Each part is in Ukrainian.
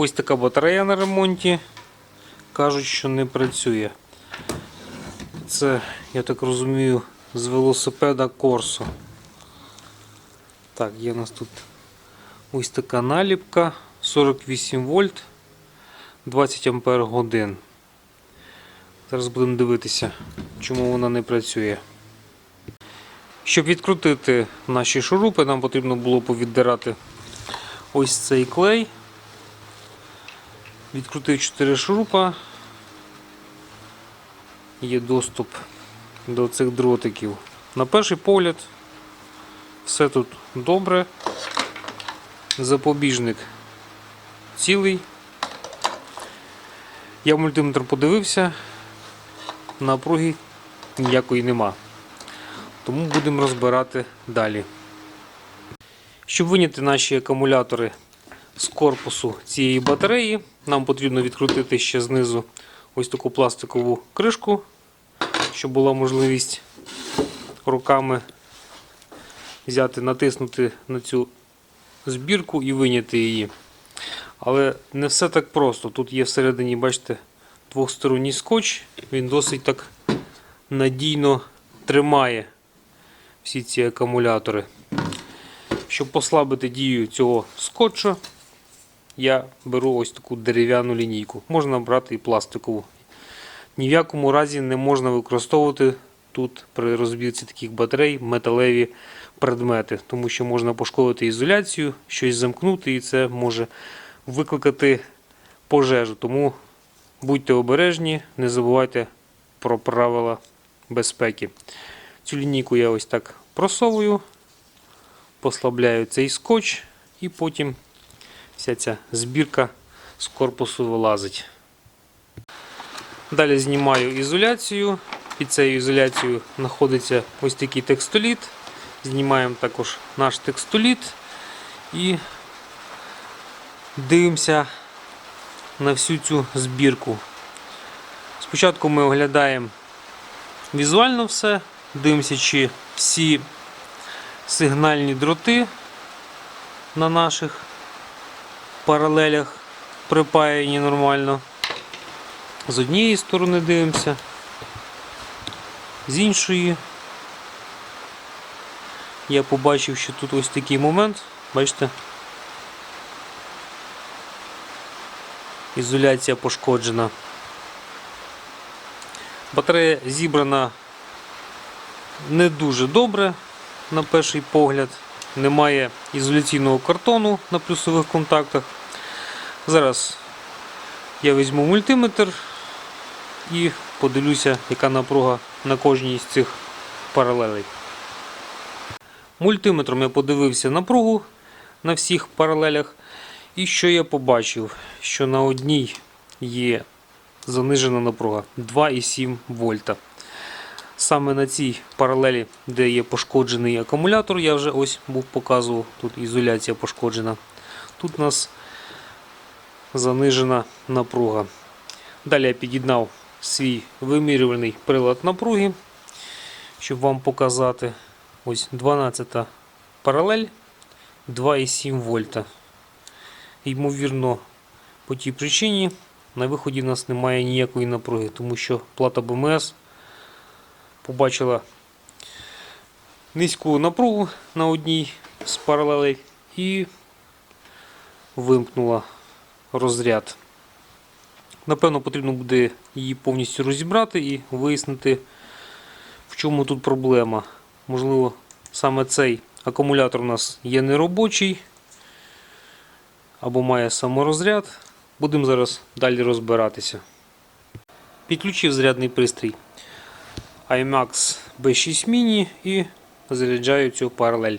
Ось така батарея на ремонті. Кажуть, що не працює. Це, я так розумію, з велосипеда Корсо. Так, є у нас тут ось така наліпка 48 вольт 20 ампер годин. Зараз будемо дивитися, чому вона не працює. Щоб відкрутити наші шурупи, нам потрібно було повіддирати ось цей клей. Відкрутив 4 шурупа. Є доступ до цих дротиків. На перший погляд, все тут добре. Запобіжник цілий. Я мультиметр подивився, напруги ніякої нема. Тому будемо розбирати далі. Щоб виняти наші акумулятори з корпусу цієї батареї, нам потрібно відкрутити ще знизу ось таку пластикову кришку, щоб була можливість руками взяти, натиснути на цю збірку і виняти її. Але не все так просто. Тут є всередині, бачите, двохсторонній скотч, він досить так надійно тримає всі ці акумулятори. Щоб послабити дію цього скотчу, я беру ось таку дерев'яну лінійку. Можна брати і пластикову. Ні в якому разі не можна використовувати тут при розбірці таких батарей металеві предмети, тому що можна пошкодити ізоляцію, щось замкнути, і це може викликати пожежу. Тому будьте обережні, не забувайте про правила безпеки. Цю лінійку я ось так просовую, послабляю цей скотч і потім вся ця збірка з корпусу вилазить. Далі знімаю ізоляцію. Під цією ізоляцією знаходиться ось такий текстоліт. Знімаємо також наш текстоліт і дивимося на всю цю збірку. Спочатку ми оглядаємо візуально все, дивимося, чи всі сигнальні дроти на наших паралелях припаяні нормально. З однієї сторони дивимося, з іншої. Я побачив, що тут ось такий момент, бачите? Ізоляція пошкоджена. Батарея зібрана не дуже добре на перший погляд. Немає ізоляційного картону на плюсових контактах. Зараз я візьму мультиметр і подивлюся, яка напруга на кожній з цих паралелей. Мультиметром я подивився напругу на всіх паралелях. І що я побачив? Що на одній є занижена напруга 2,7 вольта. Саме на цій паралелі, де є пошкоджений акумулятор, я вже ось був показував, тут ізоляція пошкоджена. Тут у нас занижена напруга. Далі я під'єднав свій вимірювальний прилад напруги, щоб вам показати. Ось 12 паралель 2,7 вольта. Ймовірно, по тій причині на виході в нас немає ніякої напруги, тому що плата БМС побачила низьку напругу на одній з паралелей і вимкнула розряд. Напевно, потрібно буде її повністю розібрати і вияснити, в чому тут проблема. Можливо, саме цей акумулятор у нас є неробочий або має саморозряд. Будемо зараз далі розбиратися. Підключив зарядний пристрій iMax B6 Mini і заряджаю цю паралель.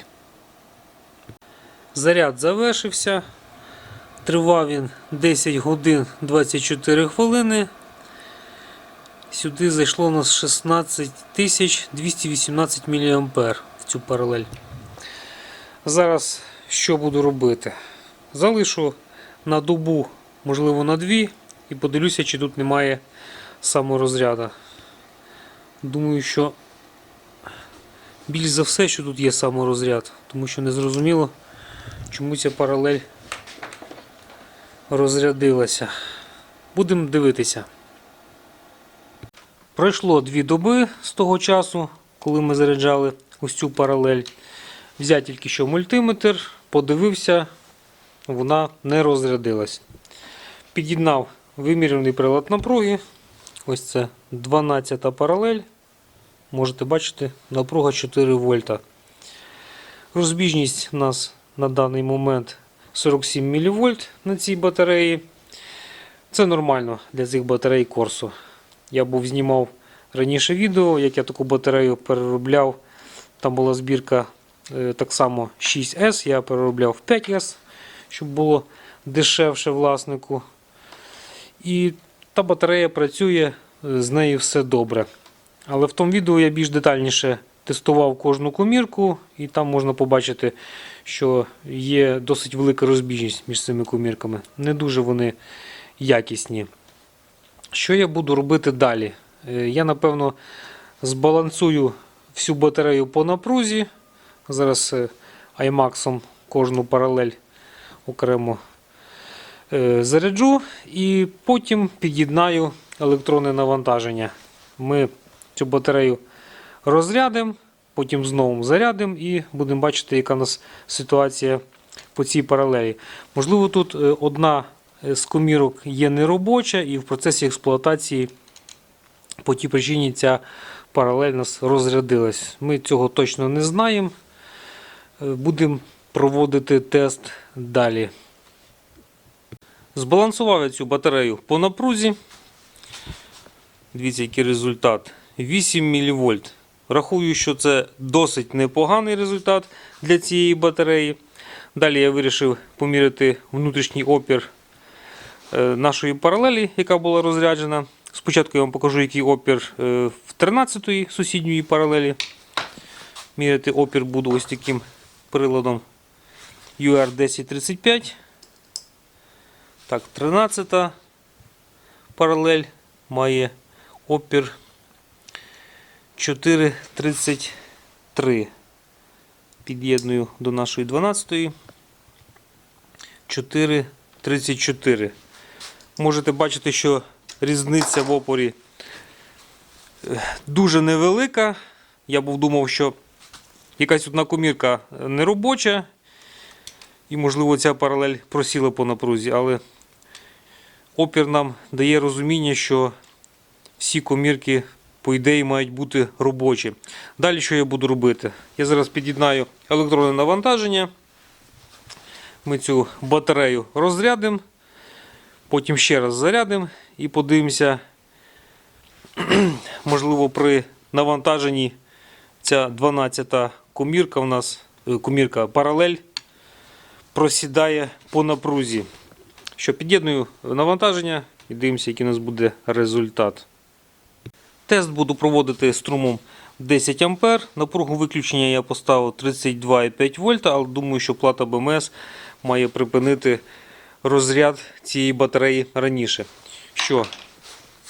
Заряд завершився. Тривав він 10 годин 24 хвилини. Сюди зайшло у нас 16 218 мА в цю паралель. Зараз що буду робити? Залишу на добу, можливо, на дві, і подивлюся, чи тут немає саморозряду. Думаю, що більш за все, що тут є саморозряд, тому що не зрозуміло, чому ця паралель розрядилася. Будемо дивитися. Пройшло дві доби з того часу, коли ми заряджали ось цю паралель. Взяв тільки що мультиметр, подивився, вона не розрядилась. Під'єднав вимірений прилад напруги. Ось це 12 паралель. Можете бачити, напруга 4 вольта. Розбіжність у нас на даний момент 47 мВ на цій батареї. Це нормально для цих батарей Corso. Я був знімав раніше відео, як я таку батарею переробляв. Там була збірка е, так само 6S, я переробляв в 5S, щоб було дешевше власнику. І та батарея працює, е, з нею все добре. Але в тому відео я більш детальніше тестував кожну комірку, і там можна побачити, що є досить велика розбіжність між цими комірками. Не дуже вони якісні. Що я буду робити далі? Е, Я, напевно, збалансую всю батарею по напрузі. Зараз е, iMax кожну паралель окремо е, заряджу і потім під'єднаю електронне навантаження. Ми цю батарею розрядимо, потім знову зарядимо і будемо бачити, яка у нас ситуація по цій паралелі. Можливо, тут е, одна з комірок є неробоча, і в процесі експлуатації по тій причині ця паралель нас розрядилась. Ми цього точно не знаємо. Е, Будемо проводити тест далі. Збалансував я цю батарею по напрузі. Дивіться, який результат. 8 мВ. Рахую, що це досить непоганий результат для цієї батареї. Далі я вирішив поміряти внутрішній опір е, нашої паралелі, яка була розряджена. Спочатку я вам покажу, який опір е, в 13-ї сусідньої паралелі. Міряти опір буду ось таким приладом UR1035. Так, 13 та паралель має опір 4,33. Під'єдную до нашої 12-ї. 4,34. Можете бачити, що різниця в опорі е, дуже невелика. Я був думав, що якась одна комірка не робоча. І, можливо, ця паралель просіла по напрузі, але опір нам дає розуміння, що всі комірки, по ідеї, мають бути робочі. Далі що я буду робити? Я зараз під'єднаю електронне навантаження. Ми цю батарею розрядимо, потім ще раз зарядимо і подивимося, можливо, при навантаженні ця 12-та комірка у нас, е, комірка паралель просідає по напрузі. Що під'єдную навантаження і дивимося, який у нас буде результат. Тест буду проводити струмом 10 А. Напругу виключення я поставив 32,5 вольта, але думаю, що плата БМС має припинити розряд цієї батареї раніше. Що,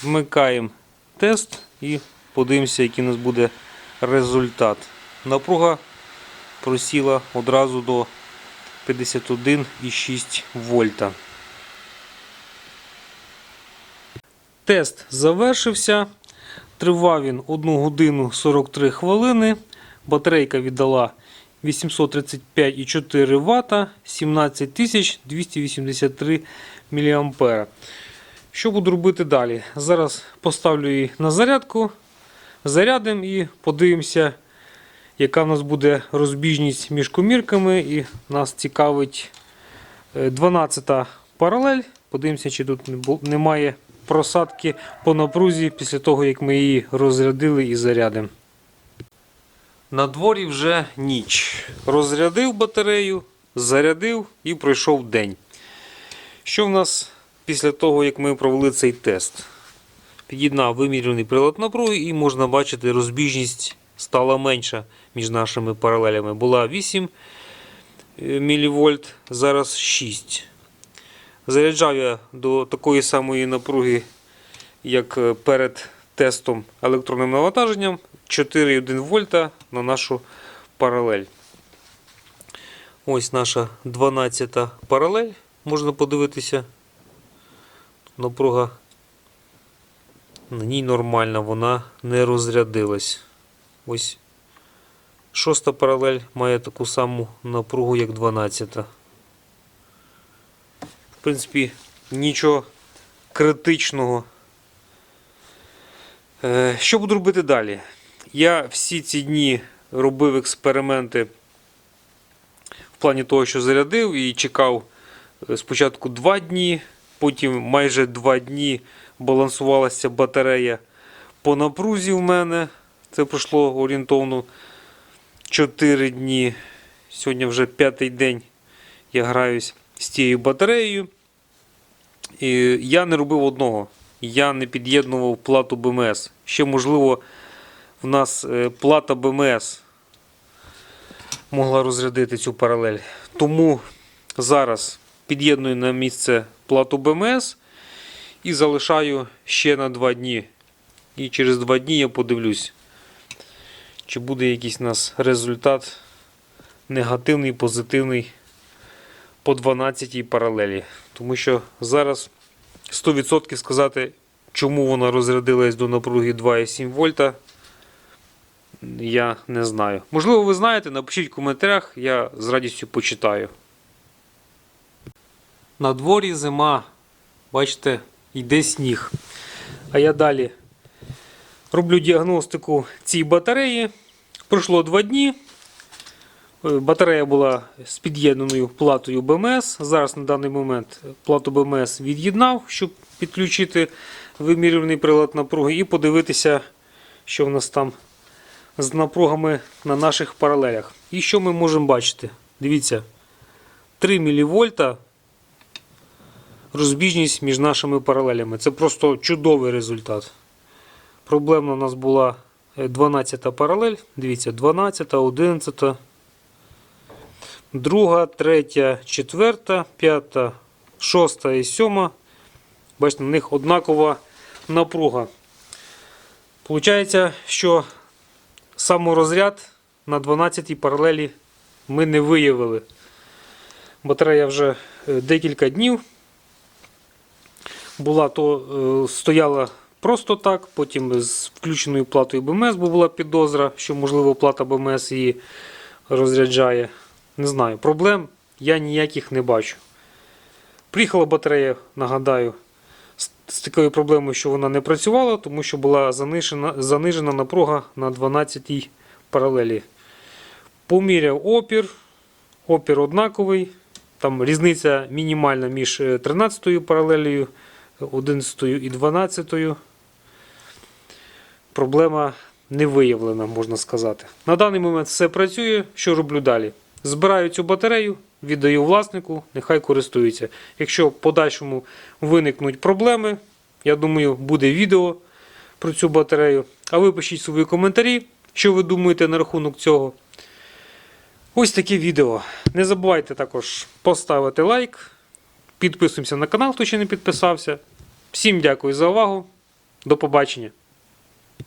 вмикаємо тест і подивимося, який у нас буде результат. Напруга просіла одразу до 51,6 вольта. Тест завершився. Тривав він 1 годину 43 хвилини. Батарейка віддала 835,4 Вт, 17283 мА. Що буду робити далі? Зараз поставлю її на зарядку, зарядимо і подивимося, яка в нас буде розбіжність між комірками. І нас цікавить 12 паралель. Подивимося, чи тут немає просадки по напрузі після того, як ми її розрядили і зарядимо. На дворі вже ніч. Розрядив батарею, зарядив і пройшов день. Що в нас після того, як ми провели цей тест? Під'єднав вимірюваний прилад напруги і можна бачити, розбіжність стала менша між нашими паралелями. Була 8 мВ, зараз 6. Заряджав я до такої самої напруги, як е, перед тестом електронним навантаженням 4,1 вольта на нашу паралель. Ось наша 12 паралель. Можна подивитися, напруга на ній нормальна, вона не розрядилась. Ось шоста паралель має таку саму напругу, як 12. В принципі, нічого критичного. Е, Що буду робити далі? Я всі ці дні робив експерименти в плані того, що зарядив і чекав е, спочатку 2 дні, потім майже 2 дні балансувалася батарея по напрузі в мене. Це пройшло орієнтовно 4 дні. Сьогодні вже п'ятий день я граюсь з тією батареєю. І я не робив одного. Я не під'єднував плату БМС. Ще, можливо, в нас е, плата БМС могла розрядити цю паралель. Тому зараз під'єдную на місце плату БМС і залишаю ще на 2 дні. І через 2 дні я подивлюсь, чи буде якийсь у нас результат негативний, позитивний по 12 паралелі. Тому що зараз 100% сказати, чому вона розрядилась до напруги 2,7 вольта, я не знаю. Можливо, ви знаєте, напишіть в коментарях, я з радістю почитаю. На дворі зима, бачите, йде сніг. А я далі роблю діагностику цій батареї. Пройшло 2 дні. Е, Батарея була з під'єднаною платою БМС. Зараз на даний момент плату БМС від'єднав, щоб підключити вимірюваний прилад напруги і подивитися, що в нас там з напругами на наших паралелях. І що ми можемо бачити? Дивіться, 3 мВ розбіжність між нашими паралелями. Це просто чудовий результат. Проблемна у нас була 12 паралель. Дивіться, 12, 11, друга, третя, четверта, п'ята, шоста і сьома. Бачите, на них однакова напруга. Получається, що саморозряд на 12-й паралелі ми не виявили. Батарея вже е, декілька днів була то е, стояла просто так, потім з включеною платою БМС, бо була підозра, що можливо плата БМС її розряджає. Не знаю, проблем я ніяких не бачу. Приїхала батарея, нагадаю, з, такою проблемою, що вона не працювала, тому що була занижена, занижена напруга на 12 паралелі. Поміряв опір, опір однаковий. Там різниця мінімальна між 13 паралелею, 11 і 12. Проблема не виявлена, можна сказати. На даний момент все працює. Що роблю далі? Збираю цю батарею, віддаю власнику, нехай користується. Якщо в подальшому виникнуть проблеми, я думаю, буде відео про цю батарею. А ви пишіть свої коментарі, що ви думаєте на рахунок цього. Ось таке відео. Не забувайте також поставити лайк. Підписуємося на канал, хто ще не підписався. Всім дякую за увагу. До побачення.